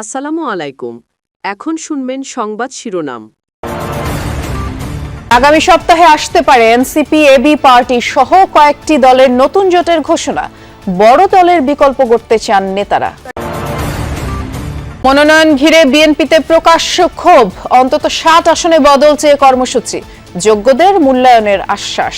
আসসালামু আলাইকুম। এখন শুনবেন সংবাদ শিরোনাম। আগামী সপ্তাহে আসতে পারে এনসিপি, এবি পার্টি সহ কয়েকটি দলের নতুন জোটের ঘোষণা। বড় দলের বিকল্প করতে চান নেতারা। মনোনয়ন ঘিরে বিএনপিতে প্রকাশ্য ক্ষোভ। অন্তত ষাট আসনে বদল চেয়ে কর্মসূচি। যোগ্যদের মূল্যায়নের আশ্বাস।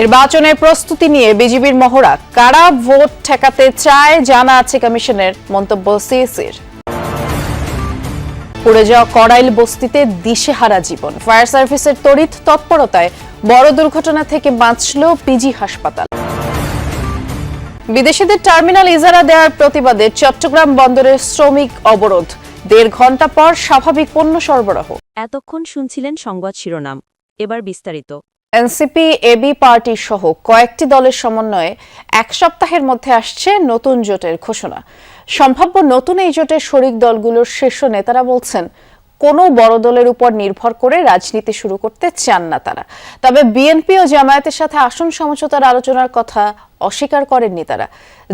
নির্বাচনের প্রস্তুতি নিয়ে বিজিবির মহড়া, কারা ভোট ঠেকাতে চায় জানা আছে কমিশনের মন্তব্য সিএসির। পড়ে যাওয়া কড়াইল বস্তিতে দিশেহারা জীবন। ফায়ার সার্ভিসের তড়িৎ তৎপরতায় বড় দুর্ঘটনা থেকে বাঁচল পিজি হাসপাতাল। বিদেশিদের টার্মিনাল ইজারা দেওয়ার প্রতিবাদে চট্টগ্রাম বন্দরের শ্রমিক অবরোধ। দেড় ঘণ্টা পর স্বাভাবিক পণ্য সরবরাহ। এতক্ষণ শুনছিলেন সংবাদ শিরোনাম। এবার বিস্তারিত। এনসিপি এবি পার্টি সহ কয়েকটি দলের সমন্বয়ে এক সপ্তাহের মধ্যে আসছে নতুন জোটের ঘোষণা। সম্ভাব্য নতুন এই জোটের শরিক দলগুলোর শীর্ষ নেতারা বলছেন, কোনো বড় দলের উপর নির্ভর করে রাজনীতি শুরু করতে চান না তারা। তবে বিএনপি ও জামায়াতের সাথে আসন সমঝোতার আলোচনার কথা অস্বীকার করেননি তারা।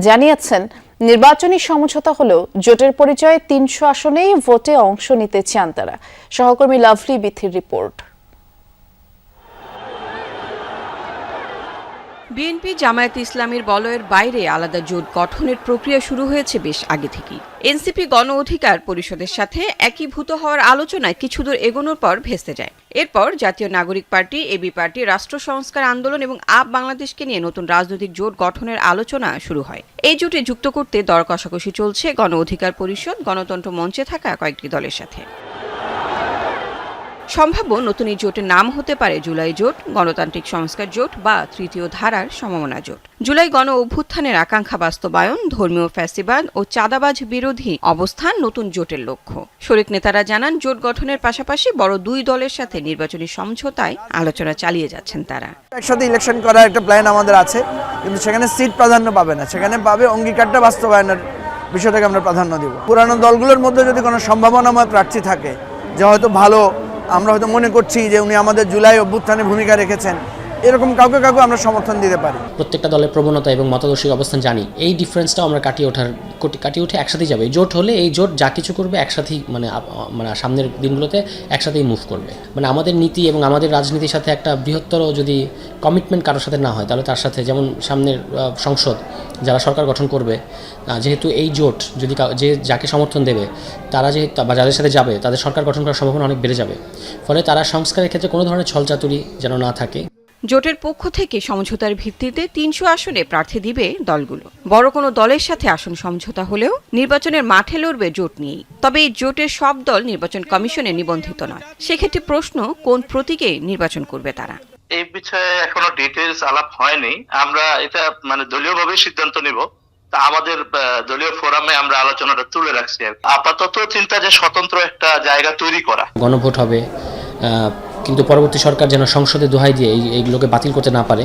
জানিয়েছেন, নির্বাচনী সমঝোতা হলেও জোটের পরিচয়ে তিনশো আসনেই ভোটে অংশ নিতে চান তারা। সহকর্মী লাভলি বিথির রিপোর্ট। বিএনপি জামায়াত ইসলামীর বলয়ের বাইরে আলাদা জোট গঠনের প্রক্রিয়া শুরু হয়েছে বেশ আগে থেকেই। এনসিপি গণ অধিকার পরিষদের সাথে একীভূত হওয়ার আলোচনায় কিছুদূর এগোনোর পর ভেস্তে যায়। এরপর জাতীয় নাগরিক পার্টি, এবি পার্টি, রাষ্ট্র সংস্কার আন্দোলন এবং আপ বাংলাদেশকে নিয়ে নতুন রাজনৈতিক জোট গঠনের আলোচনা শুরু হয়। এই জোটে যুক্ত করতে দর কষাকষি চলছে গণ অধিকার পরিষদ, গণতন্ত্র মঞ্চে থাকা কয়েকটি দলের সাথে। সম্ভাব্য নতুন এই জোটের নাম হতে পারে জুলাই জোট, গণতান্ত্রিক সংস্কার জোট বা তৃতীয় ধারার সমমনা জোট। জুলাই গণ অভ্যুত্থানের আকাঙ্ক্ষা বাস্তবায়ন, ধর্মীয় ফ্যাসিবাদ ও চাঁদাবাজ বিরোধী অবস্থান নতুন জোটের লক্ষ্য। শরিক নেতারা জানান, জোট গঠনের পাশাপাশি বড় দুই দলের সাথে নির্বাচনী সমঝোতায় আলোচনা চালিয়ে যাচ্ছেন তারা। একসাথে ইলেকশন করার একটা প্ল্যান আমাদের আছে, কিন্তু সেখানে সিট প্রাধান্য পাবে না। সেখানে পাবে অঙ্গীকারটা বাস্তবায়নের বিষয়টাকে আমরা প্রাধান্য দিব। পুরানো দলগুলোর মধ্যে যদি কোনো সম্ভাবনাময় প্রার্থী থাকে, যে হয়তো ভালো আমরা হয়তো মনে করছি যে উনি আমাদের জুলাই অভ্যুত্থানে ভূমিকা রেখেছেন। এরকম কাউকে কাউকে আমরা সমর্থন দিতে পারি। প্রত্যেকটা দলের প্রবণতা এবং মতাদর্শিক অবস্থান জানি। এই ডিফারেন্সটাও আমরা কাটিয়ে ওঠার কাটিয়ে উঠে একসাথেই যাবে। জোট হলে এই জোট যা কিছু করবে একসাথেই মানে মানে সামনের দিনগুলোতে একসাথেই মুভ করবে। মানে আমাদের নীতি এবং আমাদের রাজনীতির সাথে একটা বৃহত্তর যদি কমিটমেন্ট কারোর সাথে না হয়, তাহলে তার সাথে যেমন সামনের সংসদ যারা সরকার গঠন করবে যেহেতু এই জোট যদি যে যাকে সমর্থন দেবে, তারা যে বা যাদের সাথে যাবে, তাদের সরকার গঠন করার সম্ভাবনা অনেক বেড়ে যাবে। ফলে তারা সংস্কারের ক্ষেত্রে কোনো ধরনের ছলচাতুরি যেন না থাকে। জোটের পক্ষ থেকে সমঝোতার ভিত্তিতে তিনশো আসনে প্রার্থী দিবে দলগুলো। বড় কোনো দলের সাথে আসন সমঝোতা হলেও নির্বাচনের মাঠে লড়বে জোট নিয়েই। তবে এই জোটের সব দল নির্বাচন কমিশনে নিবন্ধিত নয়। সেক্ষেত্রে প্রশ্ন কোন প্রতীকে নির্বাচন করবে তারা? এই বিষয়ে এখনও ডিটেলস আলাপ হয়নি। আমরা এটা মানে দলীয়ভাবে সিদ্ধান্ত নিব। তা আমাদের দলীয় ফোরামে আমরা আলোচনাটা তুলে রাখছি আপাতত চিন্তা যে স্বতন্ত্র একটা জায়গা তৈরি করা। গণভোট হবে আহ, কিন্তু পরবর্তী সরকার যেন সংসদে দোহাই দিয়ে এই এইগুলোকে বাতিল করতে না পারে।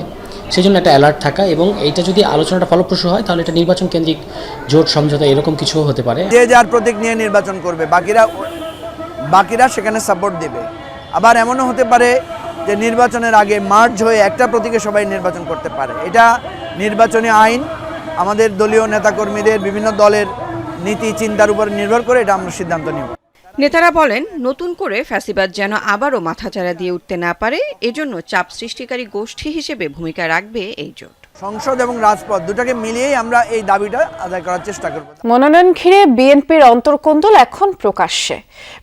সেই জন্য একটা অ্যালার্ট থাকা এবং এইটা যদি আলোচনাটা ফলপ্রসূ হয়, তাহলে এটা নির্বাচন কেন্দ্রিক জোট সমঝোতা এরকম কিছুও হতে পারে। যে যার প্রতীক নিয়ে নির্বাচন করবে, বাকিরা বাকিরা সেখানে সাপোর্ট দেবে। আবার এমনও হতে পারে যে নির্বাচনের আগে মার্চ হয়ে একটা প্রতীকে সবাই নির্বাচন করতে পারে। এটা নির্বাচনী আইন, আমাদের দলীয় নেতাকর্মীদের, বিভিন্ন দলের নীতি, চিন্তার উপর নির্ভর করে এটা আমরা সিদ্ধান্ত নিব। নেতারা বলেন নতুন করে ফ্যাসিবাদ যেন আবারও মাথাচাড়া দিয়ে উঠতে না পারে এজন্য চাপ সৃষ্টিকারী গোষ্ঠী হিসেবে ভূমিকা রাখবে এই জোট। সংসদ এবং রাজপথ দুটাকে মিলিয়েই আমরা এই দাবিটা আদায় করার চেষ্টা করব। মনোনয়ন ঘিরে বিএনপির অন্তর্কোন্দল এখন প্রকাশ্যে।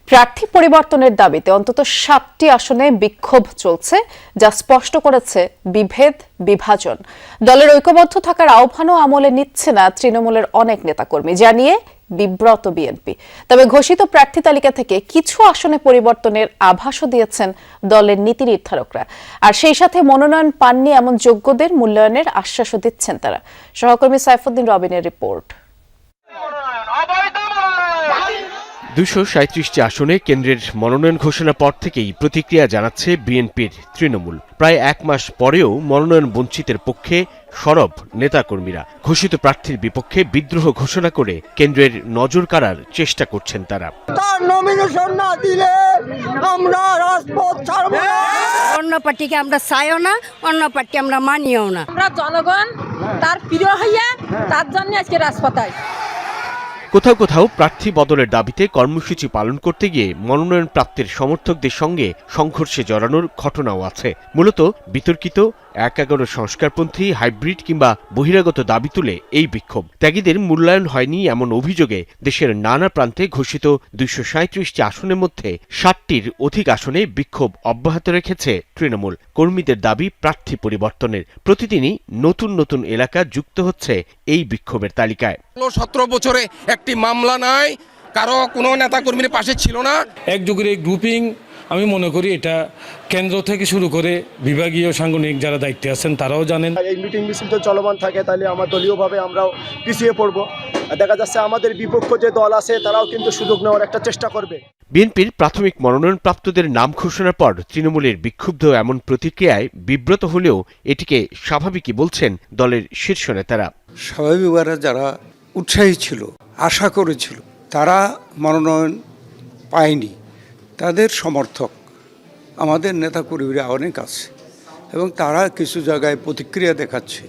প্রার্থী পরিবর্তনের দাবিতে অন্তত সাতটি আসনে বিক্ষোভ চলছে যা স্পষ্ট করেছে বিভেদ বিভাজন। দলের ঐক্যবদ্ধ থাকার আহ্বানও আমলে নিচ্ছে না তৃণমূলের অনেক নেতাকর্মী। জানিয়ে বিব্রত বিএনপি। তবে ঘোষিত প্রার্থী তালিকা থেকে কিছু আসনে পরিবর্তনের আভাসও দিয়েছেন দলের নীতি নির্ধারকরা। আর সেই সাথে মনোনয়ন পাননি এমন যোগ্যদের মূল্যায়নের আশ্বাসও দিচ্ছেন তারা। সহকর্মী সাইফুদ্দিন রবিনের রিপোর্ট। দুশো সাঁত্রিশটি আসনে কেন্দ্রের মনোনয়ন ঘোষণার পর থেকেই প্রতিক্রিয়া জানাচ্ছে বিএনপির তৃণমূল। প্রায় এক মাস পরেও মনোনয়ন বঞ্চিতের পক্ষে সরব নেতাকর্মীরা। ঘোষিত প্রার্থীর বিপক্ষে বিদ্রোহ ঘোষণা করে কেন্দ্রের নজর কাড়ার চেষ্টা করছেন তারা। তার নমিনেশন না দিলে আমরা রাজপথ ছাড়ব না। অন্য পার্টিকে আমরা চাইও না অন্য পার্টি আমরা মানিও না। আমরা জনগণ তার প্রিয় হইয়া তার জন্য আজকে রাজপথায় কোথাও কোথাও প্রার্থী বদলের দাবিতে কর্মসূচি পালন করতে গিয়ে মনোনয়ন প্রাপ্তির সমর্থকদের সঙ্গে সংঘর্ষে জড়ানোর ঘটনাও আছে। মূলত বিতর্কিত এক এগারো সংস্কারপন্থী, হাইব্রিড কিংবা বহিরাগত দাবি তুলে এই বিক্ষোভ। ত্যাগীদের মূল্যায়ন হয়নি এমন অভিযোগে দেশের নানা প্রান্তে ঘোষিত দুইশো সাঁত্রিশটি আসনের মধ্যে ষাটটির অধিক আসনে বিক্ষোভ অব্যাহত রেখেছে তৃণমূল। কর্মীদের দাবি প্রার্থী পরিবর্তনের। প্রতিদিনই নতুন নতুন এলাকা যুক্ত হচ্ছে এই বিক্ষোভের তালিকায়। সতেরো বছরে একটি মামলা নাই কারও কোনো নেতাকর্মীর পাশে ছিল না। এক যুগের এই গ্রুপিং আমি মনে করি এটা কেন্দ্র থেকে শুরু করে বিভাগীয় সাংগঠনিক যারা দায়িত্বে আছেন তারাও জানেন। এই মিটিং মিছিল তো চলমান থাকে তাহলে আমার দলীয়ভাবে আমরাও পিছিয়ে পড়ব। দেখা যাচ্ছে আমাদের বিপক্ষ যে দল আছে তারাও কিন্তু সুযোগ নেওয়ার একটা চেষ্টা করবে। বিএনপির প্রাথমিক মনোনয়নপ্রাপ্তদের নাম ঘোষণার পর তৃণমূলের বিক্ষুব্ধ এমন প্রতিক্রিয়ায় বিব্রত হলেও এটিকে স্বাভাবিকই বলছেন দলের শীর্ষ নেতারা। স্বাভাবিকভাবে যারা উৎসাহী ছিল আশা করেছিল, তারা মনোনয়ন পায়নি। তাদের সমর্থক, আমাদের নেতা নেতাকর্মীরা অনেক আছে এবং তারা কিছু জায়গায় প্রতিক্রিয়া দেখাচ্ছে।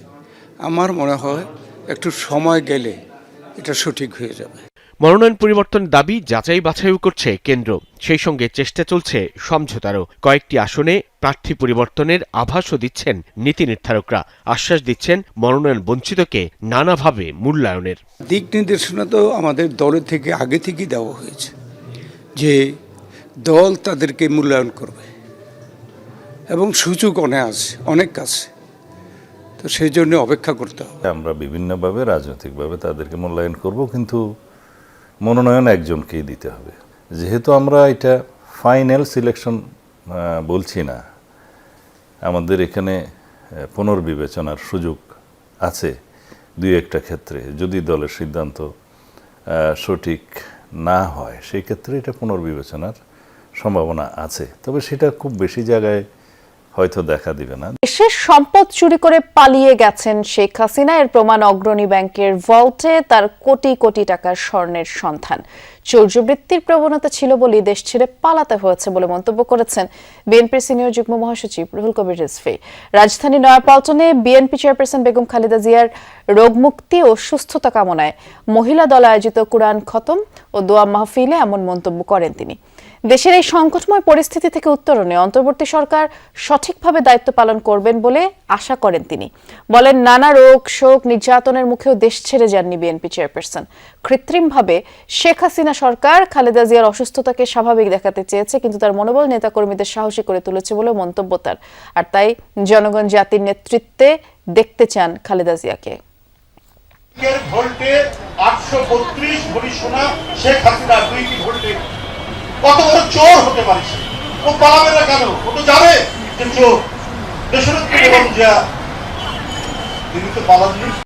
আমার মনে হয় একটু সময় গেলে এটা সঠিক হয়ে যাবে। মনোনয়ন পরিবর্তনের দাবি যাচাই বাছাইও করছে কেন্দ্র। সেই সঙ্গে চেষ্টা চলছে সমঝোতারও। কয়েকটি আসনে প্রার্থী পরিবর্তনের আভাসও দিচ্ছেন নীতি নির্ধারকরা। আশ্বাস দিচ্ছেন মনোনয়ন বঞ্চিতকে নানাভাবে মূল্যায়নের। দিক নির্দেশনা তো আমাদের দলের থেকে আগে থেকেই দেওয়া হয়েছে যে দল তাদেরকে মূল্যায়ন করবে এবং সুযোগ অনেক আছে অনেক আছে তো সেই জন্য অপেক্ষা করতে হবে। আমরা বিভিন্নভাবে রাজনৈতিকভাবে তাদেরকে মূল্যায়ন করব কিন্তু মনোনয়ন একজনকেই দিতে হবে। যেহেতু আমরা এটা ফাইনাল সিলেকশন বলছি না, আমাদের এখানে পুনর্বিবেচনার সুযোগ আছে দুই একটা ক্ষেত্রে। যদি দলের সিদ্ধান্ত সঠিক না হয় সেই ক্ষেত্রে এটা পুনর্বিবেচনার সম্ভাবনা আছে। তবে সেটা খুব বেশি জায়গায় হয়তো দেখা দিবে না। দেশের সম্পদ চুরি করে পালিয়ে গেছেন শেখ হাসিনা। এর প্রমাণ অগ্রণী ব্যাংকের ভল্টে তার কোটি কোটি টাকার স্বর্ণের সন্ধান। চৌর্যবৃত্তির প্রবণতা ছিল বলেই দেশ ছেড়ে পালাতে হয়েছে বলে মন্তব্য করেছেন বিএনপির সিনিয়র যুগ্ম মহাসচিব রুহুল কবির রিজভী। রাজধানী নয়াপল্টনে বিএনপি চেয়ারপারসন বেগম খালেদা জিয়ার রোগমুক্তি ও সুস্থতা কামনায় মহিলা দল আয়োজিত কুরআন খতম ও দোয়া মাহফিলে এমন মন্তব্য করেন তিনি। দেশের এই সংকটময় পরিস্থিতি থেকে উত্তরণে অন্তর্বর্তী সরকার সঠিকভাবে দায়িত্ব পালন করবেন বলে আশা করেন তিনি। বলেন, নানা রোগ, শোক, নির্যাতনের মুখেও দেশ ছেড়ে যাননি বিএনপি চেয়ারপারসন। কৃত্রিমভাবে শেখ হাসিনা সরকার খালেদা জিয়ার অসুস্থতাকে স্বাভাবিক দেখাতে চেয়েছে, কিন্তু তার মনোবল নেতাকর্মীদের সাহসী করে তুলেছে বলে মন্তব্য তার। আর তাই জনগণ জাতির নেতৃত্বে দেখতে চান খালেদা জিয়াকে। কেন? ও তো জানে যে চোর। দেশের তিনি তো পালাননি।